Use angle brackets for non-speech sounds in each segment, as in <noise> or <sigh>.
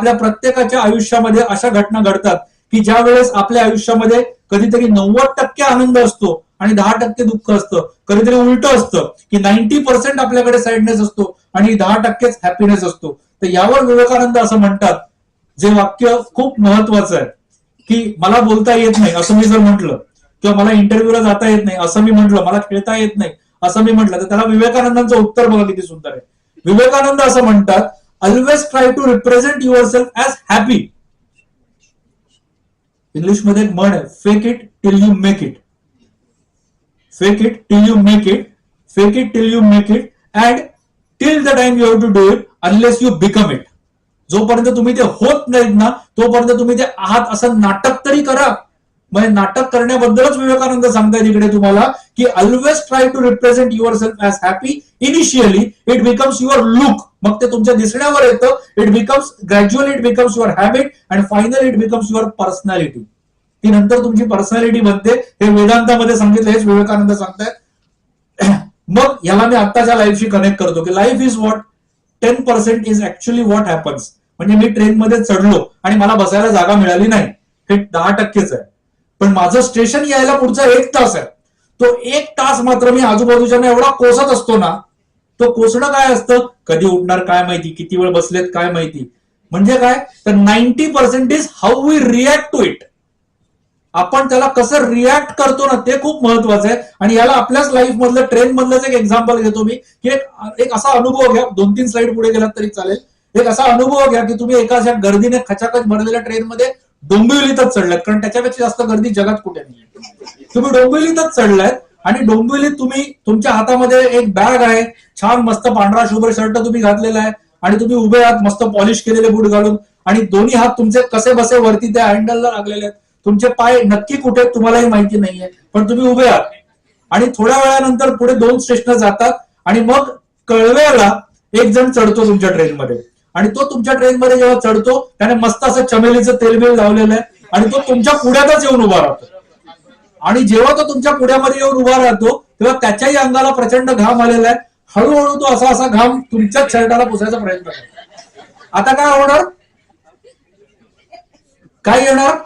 आपल्या प्रत्येकाच्या आयुष्यामध्ये अशा घटना घडतात की ज्या वेळेस आपल्या आयुष्यामध्ये कधीतरी नव्वद टक्के आनंद असतो आणि दहा टक्के दुःख असतं. कधीतरी उलट असतं की नाईन्टी पर्सेंट आपल्याकडे सॅडनेस असतो आणि दहा टक्केच हॅपीनेस असतो. तर यावर विवेकानंद असं म्हणतात जे वाक्य खूप महत्वाचं आहे की मला बोलता येत नाही असं मी जर म्हटलं किंवा मला इंटरव्ह्यूला जाता येत नाही असं मी म्हटलं मला खेळता येत नाही असं मी म्हटलं तर त्याला विवेकानंदांचं उत्तर बघा किती सुंदर आहे. विवेकानंद असं म्हणतात always try to represent yourself as happy इंग्लिशमध्ये एक म्हण आहे fake it till you make it fake it till you make it fake it till you make it and till the time you have to do it unless you become it जोपर्यंत तुम्ही ते होत नाहीत ना तोपर्यंत तुम्ही ते आहात असं नाटक तरी करा. म्हणजे नाटक करण्याबद्दलच विवेकानंद सांगतायत इकडे तुम्हाला की always try to represent yourself as happy initially it becomes your look मग ते तुमच्या दिसण्यावर येतं. It becomes gradual it becomes your habit and final it becomes your personality ती नंतर तुमची पर्सनॅलिटी बनते. हे वेदांतामध्ये सांगितलं हेच विवेकानंद सांगतायत. <clears throat> मग याला मी आत्ताच्या लाईफशी कनेक्ट करतो की life is what ten percent is actually what happens म्हणजे मी ट्रेनमध्ये चढलो आणि मला बसायला जागा मिळाली नाही. हे दहा टक्केच आहे. पण माझं स्टेशन यायला पुढचा एक तास आहे. तो एक तास मात्र मी आजूबाजूच्या एवढा कोसत असतो ना तो कोसणं काय असतं? कधी उठणार काय माहिती? किती वेळ बसलेत काय माहिती? म्हणजे काय? तर ninety percent is how we react to it आपण त्याला कसं रिॲक्ट करतो ना ते खूप महत्वाचं आहे. आणि याला आपल्याच लाईफ मधलं ट्रेन मधलंच एक एक्झाम्पल घेतो मी की एक असा अनुभव घ्या. दोन तीन स्लाइड पुढे गेलात तरी चालेल. एक असा अनुभव घ्या की तुम्ही एका अशा गर्दीने खचाखच भरलेल्या ट्रेनमध्ये डोंबिवलीतच चढलात. कारण त्याच्यापेक्षा जास्त गर्दी जगात कुठे नाही तुम्ही डोंबिवलीतच चढलायत आणि डोंबिवलीत तुम्ही तुमच्या हातामध्ये एक बॅग आहे. छान मस्त पांढरा शुभ्र शर्ट तुम्ही घातलेला आहे. आणि तुम्ही उभे आहात मस्त पॉलिश केलेले बूट घालून. आणि दोन्ही हात तुमचे कसे बसे वरती त्या हँडलला लागलेले आहेत. तुमचे पाय नक्की कुठे आहेत तुम्हालाही माहिती नाहीये. पण तुम्ही उभे आहात. आणि थोड्या वेळानंतर पुढे दोन स्टेशन जातात. आणि मग कळवेला एक जण चढतो तुमच्या ट्रेनमध्ये आणि तो तुमच्या ट्रेनमध्ये जेव्हा चढतो त्याने मस्त असं चमेलीचं तेलबेल लावलेलं आहे आणि तो तुमच्या पुढ्यातच येऊन उभा राहतो. आणि जेव्हा तो तुमच्या पुढ्यामध्ये येऊन उभा राहतो तेव्हा त्याच्याही अंगाला प्रचंड घाम आलेला आहे. हळूहळू तो असा असा घाम तुमच्याच शर्टाला पुसायचा प्रयत्न करतो. आता काय होणार? काय येणार?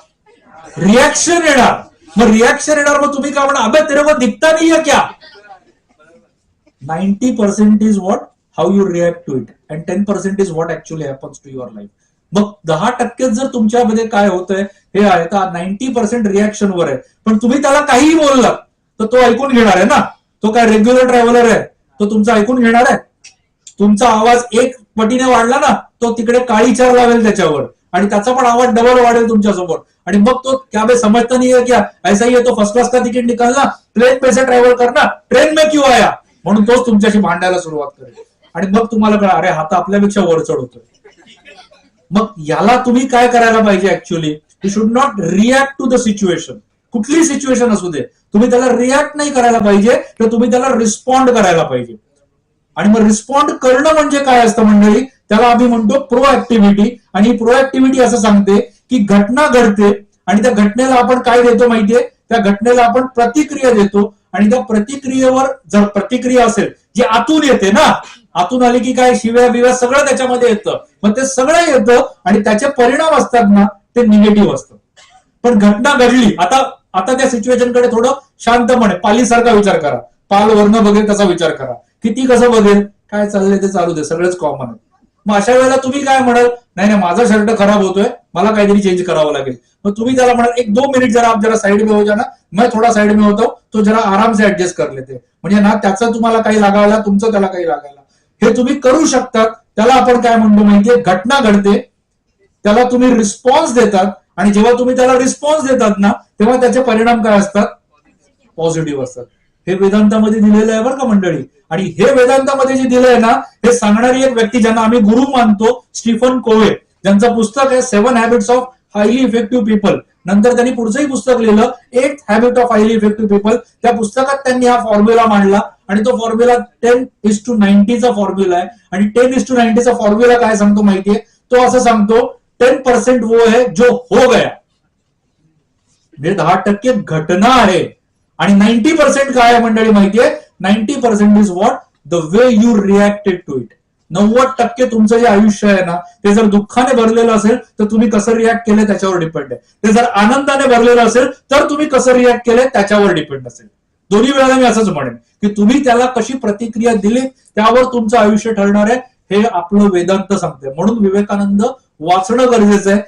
रिॲक्शन येणार. मग रिॲक्शन येणार मग तुम्ही काय म्हणा अबे तेरे को दिखता नाही क्या? Ninety percent is what how you react to it and ten percent is what actually happens to your life मग दहा टक्केच जर तुमच्यामध्ये काय होतंय हे आहे तर नाईन्टी पर्सेंट रिॲक्शनवर आहे. पण तुम्ही त्याला काहीही बोललात तर तो ऐकून घेणार आहे ना? तो काय रेग्युलर ट्रॅव्हलर आहे तो तुमचा ऐकून घेणार आहे? तुमचा आवाज एक पटीने वाढला ना तो तिकडे काळी चार लावेल त्याच्यावर. आणि त्याचा पण आवाज डबल वाढेल तुमच्यासमोर. आणि मग तो क्या बे समजता नाहीये है क्या ऐसा ही है तो फर्स्ट क्लास का तिकीट निकालना प्लेन पैसे ट्रॅव्हल करना ट्रेन में क्यों आया? म्हणून तोच तुमच्याशी भांडायला सुरुवात करेल. आणि मग तुम्हाला कळा अरे हा तर आपल्यापेक्षा वर चढवतोय मग याला तुम्ही काय करायला पाहिजे actually you should not react to the situation कुठली सिच्युएशन असू दे. तुम्ही त्याला रिॲक्ट नाही करायला पाहिजे तर तुम्ही त्याला रिस्पॉन्ड करायला पाहिजे. आणि मग रिस्पॉन्ड करणं म्हणजे काय असतं मंडळी? त्याला आम्ही म्हणतो प्रोऍक्टिव्हिटी आणि प्रो प्रोऍक्टिव्हिटी असं सांगते की घटना घडते आणि त्या घटनेला आपण काय देतो माहितीये? त्या घटनेला आपण प्रतिक्रिया देतो आणि त्या प्रतिक्रियेवर जर प्रतिक्रिया असेल जी आतून येते ना आतून आली की काय? शिव्या बिव्या सगळं त्याच्यामध्ये येतं. मग ते सगळं येतं आणि त्याचे परिणाम असतात ना ते निगेटिव्ह असतं. पण घटना घडली. आता आता त्या सिच्युएशनकडे थोडं शांतपणे पालीसारखा विचार करा. पाल वर्ण बघेल तसा विचार करा. किती कसं बघेल? काय चाललंय ते चालू दे. सगळंच कॉमन आहे. मग अशा वेळेला तुम्ही काय म्हणाल? नाही नाही माझा शर्ट खराब होतोय. मला काहीतरी चेंज करावं लागेल. मग तुम्ही त्याला म्हणाल एक दो मिनिट जरा आप जरा साइड में हो जाना मैं थोडा साईड में होतो. तो जरा आराम से ऍडजस्ट कर लेते. म्हणजे ना त्याचं तुम्हाला काही लागायला तुमचं त्याला काही लागायला. हे तुम्ही करू शकतात. त्याला आपण काय म्हणतो माहितीये? घटना घडते. त्याला तुम्ही रिस्पॉन्स देतात. आणि जेव्हा तुम्ही त्याला रिस्पॉन्स देतात ना तेव्हा त्याचे परिणाम काय असतात? पॉझिटिव्ह असतात. हे वेदांतामध्ये दिलेलं आहे बरं का मंडळी. आणि हे वेदांतामध्ये जे दिलंय ना हे सांगणारी एक व्यक्ती ज्यांना आम्ही गुरु मानतो स्टीफन कोवे ज्यांचं पुस्तक आहे seven habits of highly effective people नंतर त्यांनी पुढचंही पुस्तक लिहिलं eight habit of highly effective people त्या पुस्तकात त्यांनी हा फॉर्म्युला मांडला. आणि तो फॉर्म्युला टेन इज टू नाईन्टीचा फॉर्म्युला आहे. आणि टेन इज टू नाईन्टीचा फॉर्म्युला काय सांगतो माहितीये? तो असं सांगतो टेन पर्सेंट वो है जो हो गया. म्हणजे दहा टक्के घटना आहे. आणि नाईन्टी पर्सेंट काय आहे मंडळी माहितीये? Ninety percent is what the way you reacted to it नव्वद टक्के तुमचं जे आयुष्य आहे ना ते जर दुःखाने भरलेलं असेल तर तुम्ही कसं रिॲक्ट केलं त्याच्यावर डिपेंड आहे. ते जर आनंदाने भरलेलं असेल तर तुम्ही कसं रिॲक्ट केलं त्याच्यावर डिपेंड असेल. दोन्ही वेळेला मी असंच म्हणेन की तुम्ही त्याला कशी प्रतिक्रिया दिली त्यावर तुमचं आयुष्य ठरणार आहे हे आपलं वेदांत सांगते म्हणून विवेकानंद वाचणं गरजेचं आहे.